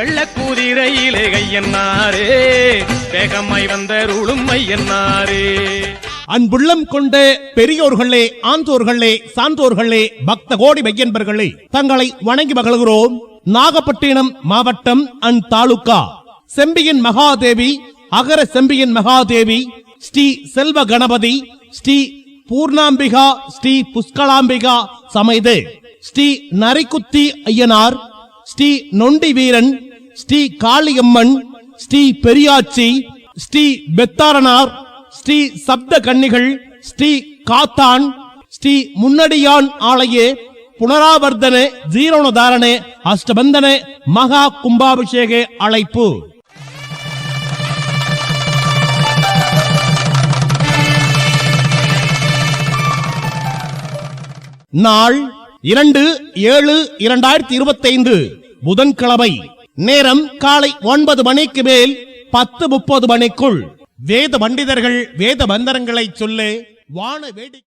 வெள்ளக்கூதிரையிலே கையன்னாரே. வேகமாய் வந்தருளும் ஐயன்னாரே அன்புள்ளம் கொண்ட பெரியோர்களே ஆந்தோர்களே சான்றோர்களே பக்த கோடி மையன்பர்களே தங்களை வணங்கி மகிழ்கிறோம். நாகப்பட்டினம் மாவட்டம் அன் தாலுகா. செம்பியின் மகாதேவி அகர செம்பியன் மகாதேவி ஸ்ரீ செல்வ கணபதி ஸ்ரீ பூர்ணாம்பிகா ஸ்ரீ புஷ்கலாம்பிகா சமைது. ஸ்ரீ நரிக்குத்தி ஐயனார் ஸ்ரீ நொண்டி வீரன் ஸ்ரீ காளியம்மன் ஸ்ரீ பெரியாச்சி ஸ்ரீ பெத்தாரனார் ஸ்ரீ சப்த கன்னிகள் ஸ்ரீ காத்தான் ஸ்ரீ முன்னடியான் ஆலய புனராவர்த்தன ஜீரணோதாரண அஷ்டபந்தன மகா கும்பாபிஷேக அழைப்பு. நாள் இரண்டு ஏழு இரண்டாயிரத்தி இருபத்தைந்து புதன்கிழமை. நேரம் காலை ஒன்பது மணிக்கு மேல் பத்து முப்பது மணிக்குள். வேத பண்டிதர்கள் வேத மந்திரங்களை சொல்லு வான வேடி